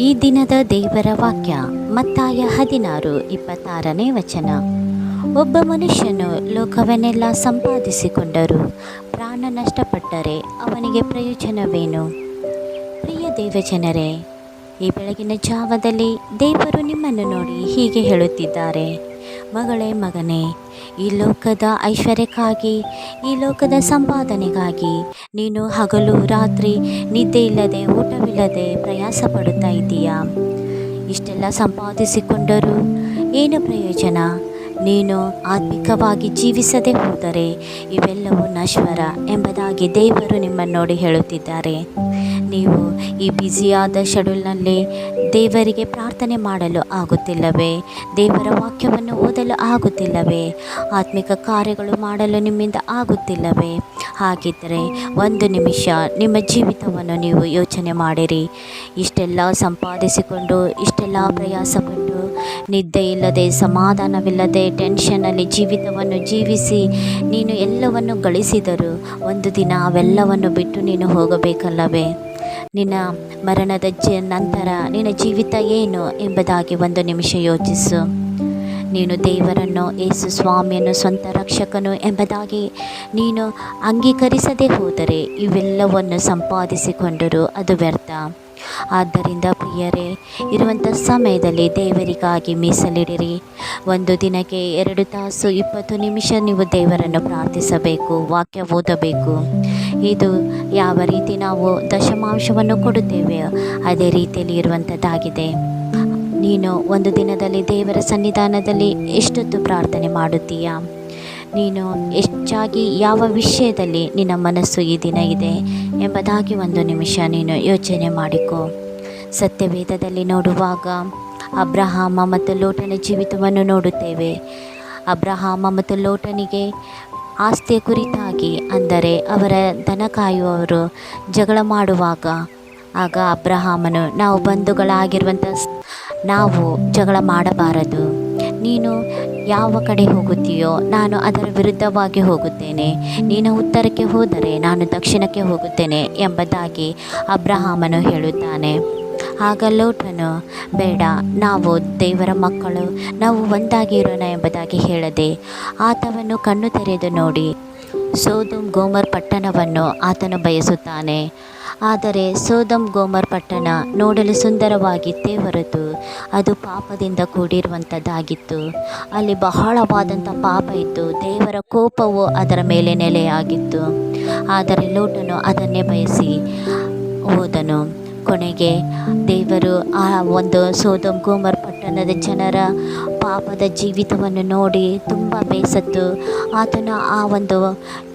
ಈ ದಿನದ ದೇವರ ವಾಕ್ಯ ಮತ್ತಾಯ ಹದಿನಾರು ಇಪ್ಪತ್ತಾರನೇ ವಚನ. ಒಬ್ಬ ಮನುಷ್ಯನು ಲೋಕವನ್ನೆಲ್ಲ ಸಂಪಾದಿಸಿಕೊಂಡರು. ಪ್ರಾಣ ನಷ್ಟಪಟ್ಟರೆ ಅವನಿಗೆ ಪ್ರಯೋಜನವೇನು? ಪ್ರಿಯ ದೇವಜನರೇ, ಈ ಬೆಳಗಿನ ಜಾವದಲ್ಲಿ ದೇವರು ನಿಮ್ಮನ್ನು ನೋಡಿ ಹೀಗೆ ಹೇಳುತ್ತಿದ್ದಾರೆ. ಮಗಳೇ ಮಗನೇ, ಈ ಲೋಕದ ಐಶ್ವರ್ಯಕ್ಕಾಗಿ, ಈ ಲೋಕದ ಸಂಪಾದನೆಗಾಗಿ ನೀನು ಹಗಲು ರಾತ್ರಿ ನಿದ್ದೆ ಇಲ್ಲದೆ ಊಟವಿಲ್ಲದೆ ಪ್ರಯಾಸ ಪಡುತ್ತಾ ಇದ್ದೀಯಾ? ಇಷ್ಟೆಲ್ಲ ಸಂಪಾದಿಸಿಕೊಂಡರೂ ಏನು ಪ್ರಯೋಜನ? ನೀನು ಆತ್ಮಿಕವಾಗಿ ಜೀವಿಸದೆ ಹೋದರೆ ಇವೆಲ್ಲವೂ ನಶ್ವರ ಎಂಬುದಾಗಿ ದೇವರು ನಿಮ್ಮನ್ನು ನೋಡಿ ಹೇಳುತ್ತಿದ್ದಾರೆ. ನೀವು ಈ ಬ್ಯುಸಿಯಾದ ಶೆಡ್ಯೂಲ್ನಲ್ಲಿ ದೇವರಿಗೆ ಪ್ರಾರ್ಥನೆ ಮಾಡಲು ಆಗುತ್ತಿಲ್ಲವೇ? ದೇವರ ವಾಕ್ಯವನ್ನು ಓದಲು ಆಗುತ್ತಿಲ್ಲವೇ? ಆತ್ಮಿಕ ಕಾರ್ಯಗಳು ಮಾಡಲು ನಿಮ್ಮಿಂದ ಆಗುತ್ತಿಲ್ಲವೇ? ಹಾಗಿದ್ದರೆ ಒಂದು ನಿಮಿಷ ನಿಮ್ಮ ಜೀವಿತವನ್ನು ನೀವು ಯೋಚನೆ ಮಾಡಿರಿ. ಇಷ್ಟೆಲ್ಲ ಸಂಪಾದಿಸಿಕೊಂಡು, ಇಷ್ಟೆಲ್ಲ ಪ್ರಯಾಸಪಟ್ಟು ನಿದ್ದೆ ಇಲ್ಲದೆ ಸಮಾಧಾನವಿಲ್ಲದೆ ಟೆನ್ಷನಲ್ಲಿ ಜೀವಿತವನ್ನು ಜೀವಿಸಿ ನೀನು ಎಲ್ಲವನ್ನು ಗಳಿಸಿದರೂ ಒಂದು ದಿನ ಅವೆಲ್ಲವನ್ನು ಬಿಟ್ಟು ನೀನು ಹೋಗಬೇಕಲ್ಲವೇ? ನಿನ್ನ ಮರಣದ ಜ ನಂತರ ನಿನ್ನ ಜೀವಿತ ಏನು ಎಂಬುದಾಗಿ ಒಂದು ನಿಮಿಷ ಯೋಚಿಸು. ನೀನು ದೇವರನ್ನು, ಯೇಸು ಸ್ವಾಮಿಯನ್ನು, ಸ್ವಂತ ರಕ್ಷಕನು ಎಂಬುದಾಗಿ ನೀನು ಅಂಗೀಕರಿಸದೇ ಹೋದರೆ ಇವೆಲ್ಲವನ್ನು ಸಂಪಾದಿಸಿಕೊಂಡರೂ ಅದು ವ್ಯರ್ಥ. ಆದ್ದರಿಂದ ಪ್ರಿಯರೇ, ಇರುವಂಥ ಸಮಯದಲ್ಲಿ ದೇವರಿಗಾಗಿ ಮೀಸಲಿಡಿರಿ. ಒಂದು ದಿನಕ್ಕೆ ಎರಡು ತಾಸು ಇಪ್ಪತ್ತು ನಿಮಿಷ ನೀವು ದೇವರನ್ನು ಪ್ರಾರ್ಥಿಸಬೇಕು, ವಾಕ್ಯ ಓದಬೇಕು. ಇದು ಯಾವ ರೀತಿ ನಾವು ದಶಮಾಂಶವನ್ನು ಕೊಡುತ್ತೇವೆ, ಅದೇ ರೀತಿಯಲ್ಲಿ ಇರುವಂಥದ್ದಾಗಿದೆ. ನೀನು ಒಂದು ದಿನದಲ್ಲಿ ದೇವರ ಸನ್ನಿಧಾನದಲ್ಲಿ ಎಷ್ಟೊತ್ತು ಪ್ರಾರ್ಥನೆ ಮಾಡುತ್ತೀಯಾ? ನೀನು ಹೆಚ್ಚಾಗಿ ಯಾವ ವಿಷಯದಲ್ಲಿ ನಿನ್ನ ಮನಸ್ಸು ಈ ದಿನ ಇದೆ ಎಂಬುದಾಗಿ ಒಂದು ನಿಮಿಷ ನೀನು ಯೋಚನೆ ಮಾಡಿಕೊ. ಸತ್ಯವೇದದಲ್ಲಿ ನೋಡುವಾಗ ಅಬ್ರಹಾಮ ಮತ್ತು ಲೋಟನ ಜೀವಿತವನ್ನು ನೋಡುತ್ತೇವೆ. ಅಬ್ರಹಾಮ ಮತ್ತು ಲೋಟನಿಗೆ ಆಸ್ತಿಯ ಕುರಿತಾಗಿ, ಅಂದರೆ ಅವರ ದನ ಕಾಯುವವರು ಜಗಳ ಮಾಡುವಾಗ, ಆಗ ಅಬ್ರಹಾಮನು, ನಾವು ಬಂಧುಗಳಾಗಿರುವಂಥ ನಾವು ಜಗಳ ಮಾಡಬಾರದು. ನೀನು ಯಾವ ಕಡೆ ಹೋಗುತ್ತೀಯೋ ನಾನು ಅದರ ವಿರುದ್ಧವಾಗಿ ಹೋಗುತ್ತೇನೆ. ನೀನು ಉತ್ತರಕ್ಕೆ ಹೋದರೆ ನಾನು ದಕ್ಷಿಣಕ್ಕೆ ಹೋಗುತ್ತೇನೆ ಎಂಬುದಾಗಿ ಅಬ್ರಹಾಮನು ಹೇಳುತ್ತಾನೆ. ಆಗ ಲೋಟನು ಬೇಡ, ನಾವು ದೇವರ ಮಕ್ಕಳು, ನಾವು ಒಂದಾಗಿ ಇರೋಣ ಎಂಬುದಾಗಿ ಹೇಳದೆ ಆತವನ್ನು ಕಣ್ಣು ತೆರೆದು ನೋಡಿ. ಸೋದುಂ ಗೋಮರ್ ಪಟ್ಟಣವನ್ನು ಆತನು ಬಯಸುತ್ತಾನೆ. ಆದರೆ ಸೋದಮ್ ಗೋಮರ್ ಪಟ್ಟಣ ನೋಡಲು ಸುಂದರವಾಗಿತ್ತೇ ಹೊರತು ಅದು ಪಾಪದಿಂದ ಕೂಡಿರುವಂಥದ್ದಾಗಿತ್ತು ಅಲ್ಲಿ ಬಹಳವಾದಂಥ ಪಾಪ ಇತ್ತು ದೇವರ ಕೋಪವು ಅದರ ಮೇಲೆ ನೆಲೆಯಾಗಿತ್ತು. ಆದರೆ ಲೋಟನು ಅದನ್ನೇ ಬಯಸಿ ಹೋದನು. ಕೊನೆಗೆ ದೇವರು ಆ ಒಂದು ಸೋದಮ್ ಗೋಮರ್ ಪಟ್ಟಣದ ಜನರ ಪಾಪದ ಜೀವಿತವನ್ನು ನೋಡಿ ತುಂಬ ಬೇಸತ್ತು. ಆತನು ಆ ಒಂದು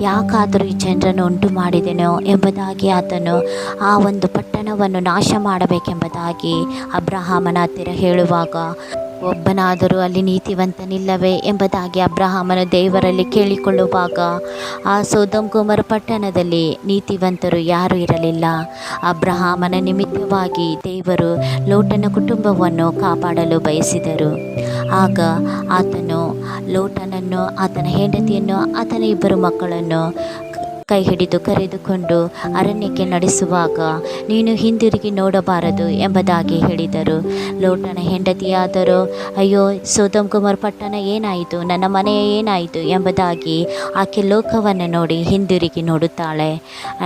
ಯಾಕಾದರೂ ಈ ಜನರನ್ನು ಉಂಟು ಮಾಡಿದೆನೋ ಎಂಬುದಾಗಿ ಆತನು ಆ ಒಂದು ಪಟ್ಟಣವನ್ನು ನಾಶ ಮಾಡಬೇಕೆಂಬುದಾಗಿ ಅಬ್ರಹಾಮನ ಹತ್ತಿರ ಹೇಳುವಾಗ, ಒಬ್ಬನಾದರೂ ಅಲ್ಲಿ ನೀತಿವಂತನಿಲ್ಲವೇ? ಎಂಬುದಾಗಿ ಅಬ್ರಹಾಮನ ದೇವರಲ್ಲಿ ಕೇಳಿಕೊಳ್ಳುವಾಗ, ಆ ಸೋದಮ್ ಕುಮಾರ್ ಪಟ್ಟಣದಲ್ಲಿ ನೀತಿವಂತರು ಯಾರೂ ಇರಲಿಲ್ಲ. ಅಬ್ರಹಾಮನ ನಿಮಿತ್ತವಾಗಿ ದೇವರು ಲೋಟನ ಕುಟುಂಬವನ್ನು ಕಾಪಾಡಲು ಬಯಸಿದರು. ಆಗ ಆತನು ಲೋಟನನ್ನು, ಆತನ ಹೆಂಡತಿಯನ್ನು, ಆತನ ಇಬ್ಬರು ಮಕ್ಕಳನ್ನು ಕೈ ಹಿಡಿದು ಕರೆದುಕೊಂಡು ಅರಣ್ಯಕ್ಕೆ ನಡೆಸುವಾಗ, ನೀನು ಹಿಂದಿರುಗಿ ನೋಡಬಾರದು ಎಂಬುದಾಗಿ ಹೇಳಿದರು. ಲೋಟನ ಹೆಂಡತಿಯಾದರೂ, ಅಯ್ಯೋ, ಸೋದಮ್ ಕುಮಾರ್ ಪಟ್ಟಣ ಏನಾಯಿತು? ನನ್ನ ಮನೆಯ ಏನಾಯಿತು? ಎಂಬುದಾಗಿ ಆಕೆ ಲೋಕವನ್ನು ನೋಡಿ ಹಿಂದಿರುಗಿ ನೋಡುತ್ತಾಳೆ.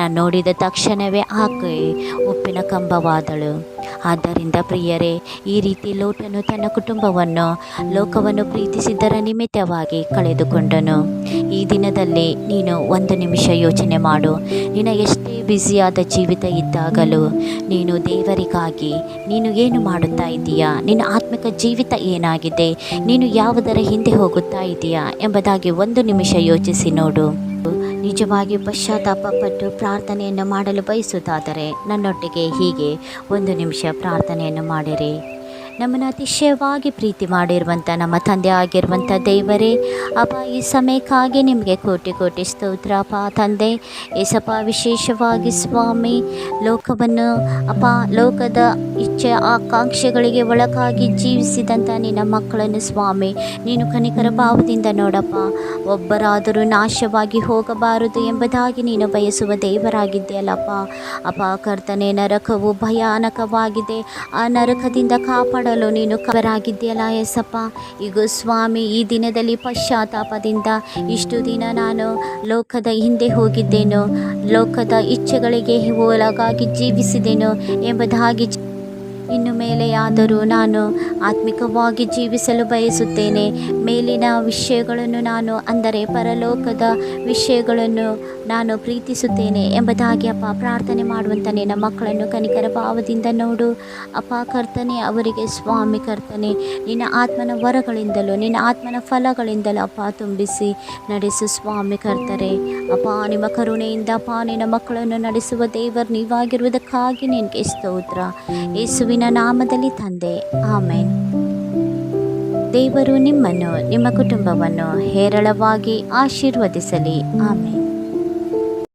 ನೋಡಿದ ತಕ್ಷಣವೇ ಆಕೆ ಉಪ್ಪಿನ ಕಂಬವಾದಳು. ಆದ್ದರಿಂದ ಪ್ರಿಯರೇ, ಈ ರೀತಿ ಲೋಟನು ತನ್ನ ಕುಟುಂಬವನ್ನು, ಲೋಕವನ್ನು ಪ್ರೀತಿಸಿದ್ದರ ನಿಮಿತ್ತವಾಗಿ ಕಳೆದುಕೊಂಡನು. ಈ ದಿನದಲ್ಲಿ ನೀನು ಒಂದು ನಿಮಿಷ ಯೋಚನೆ ಮಾಡು. ನಿನ್ನ ಎಷ್ಟೇ ಬ್ಯುಸಿಯಾದ ಜೀವಿತ ಇದ್ದಾಗಲೂ ನೀನು ದೇವರಿಗಾಗಿ ನೀನು ಏನು ಮಾಡುತ್ತಾ ಇದ್ದೀಯಾ? ನಿನ್ನ ಆತ್ಮಿಕ ಜೀವಿತ ಏನಾಗಿದೆ? ನೀನು ಯಾವುದರ ಹಿಂದೆ ಹೋಗುತ್ತಾ ಇದೆಯಾ ಎಂಬುದಾಗಿ ಒಂದು ನಿಮಿಷ ಯೋಚಿಸಿ ನೋಡು. ನಿಜವಾಗಿ ಪಶ್ಚಾತ್ತಾಪಪಟ್ಟು ಪ್ರಾರ್ಥನೆಯನ್ನು ಮಾಡಲು ಬಯಸುವುದಾದರೆ ನನ್ನೊಟ್ಟಿಗೆ ಹೀಗೆ ಒಂದು ನಿಮಿಷ ಪ್ರಾರ್ಥನೆಯನ್ನು ಮಾಡಿರಿ. ನಮ್ಮನ್ನು ಅತಿಶಯವಾಗಿ ಪ್ರೀತಿ ಮಾಡಿರುವಂಥ ನಮ್ಮ ತಂದೆ ಆಗಿರುವಂಥ ದೇವರೇ, ಅಪ್ಪ, ಈ ಸಮಯಕ್ಕಾಗಿ ನಿಮಗೆ ಕೋಟಿ ಕೋಟಿ ಸ್ತೋತ್ರ. ಅಪ್ಪ, ತಂದೆ, ಏಸಪ್ಪ, ವಿಶೇಷವಾಗಿ ಸ್ವಾಮಿ, ಲೋಕವನ್ನು, ಅಪ್ಪ, ಲೋಕದ ಇಚ್ಛೆ, ಆಕಾಂಕ್ಷೆಗಳಿಗೆ ಒಳಗಾಗಿ ಜೀವಿಸಿದಂಥ ನಿನ್ನ ಮಕ್ಕಳನ್ನು ಸ್ವಾಮಿ, ನೀನು ಕನಿಕರ ಭಾವದಿಂದ ನೋಡಪ್ಪ. ಒಬ್ಬರಾದರೂ ನಾಶವಾಗಿ ಹೋಗಬಾರದು ಎಂಬುದಾಗಿ ನೀನು ಬಯಸುವ ದೇವರಾಗಿದ್ದೆಯಲ್ಲಪ್ಪ. ಅಪ್ಪ, ಕರ್ತನೆ, ನರಕವು ಭಯಾನಕವಾಗಿದೆ. ಆ ನರಕದಿಂದ ಕಾಪಾಡಲು ನೀನು ಕವರಾಗಿದ್ದೀಯಲ್ಲ ಎಸಪ್ಪ ಈಗ ಸ್ವಾಮಿ, ಈ ದಿನದಲ್ಲಿ ಪಶ್ಚಾತ್ತಾಪದಿಂದ ಇಷ್ಟು ದಿನ ನಾನು ಲೋಕದ ಹಿಂದೆ ಹೋಗಿದ್ದೇನು, ಲೋಕದ ಇಚ್ಛೆಗಳಿಗೆ ಒಳಗಾಗಿ ಜೀವಿಸಿದೆನೋ ಎಂಬುದಾಗಿ ಇನ್ನು ಮೇಲೆಯಾದರೂ ನಾನು ಆತ್ಮಿಕವಾಗಿ ಜೀವಿಸಲು ಬಯಸುತ್ತೇನೆ. ಮೇಲಿನ ವಿಷಯಗಳನ್ನು ನಾನು, ಅಂದರೆ ಪರಲೋಕದ ವಿಷಯಗಳನ್ನು ನಾನು ಪ್ರೀತಿಸುತ್ತೇನೆ ಎಂಬುದಾಗಿ ಅಪ್ಪ ಪ್ರಾರ್ಥನೆ ಮಾಡುವಂಥ ನಿನ್ನ ಮಕ್ಕಳನ್ನು ಕನಿಕರ ಭಾವದಿಂದ ನೋಡು. ಅಪ್ಪ ಕರ್ತನೆ, ಅವರಿಗೆ ಸ್ವಾಮಿ ಕರ್ತನೆ, ನಿನ್ನ ಆತ್ಮನ ವರಗಳಿಂದಲೂ, ನಿನ್ನ ಆತ್ಮನ ಫಲಗಳಿಂದಲೂ ಅಪ್ಪ ತುಂಬಿಸಿ ನಡೆಸು ಸ್ವಾಮಿ ಕರ್ತರೆ. ಅಪ್ಪ, ನಿಮ್ಮ ಕರುಣೆಯಿಂದ ಅಪ್ಪ ನಿನ್ನ ಮಕ್ಕಳನ್ನು ನಡೆಸುವ ದೇವರು ನೀವಾಗಿರುವುದಕ್ಕಾಗಿ ನಿನಗೆ ಸ್ತೋತ್ರ. ಯೇಸುವಿನ ನಾಮದಲ್ಲಿ ತಂದೆ. ಆಮೇನ್. ದೇವರು ನಿಮ್ಮನ್ನು ನಿಮ್ಮ ಕುಟುಂಬವನ್ನು ಹೇರಳವಾಗಿ ಆಶೀರ್ವದಿಸಲಿ. ಆಮೇನ್.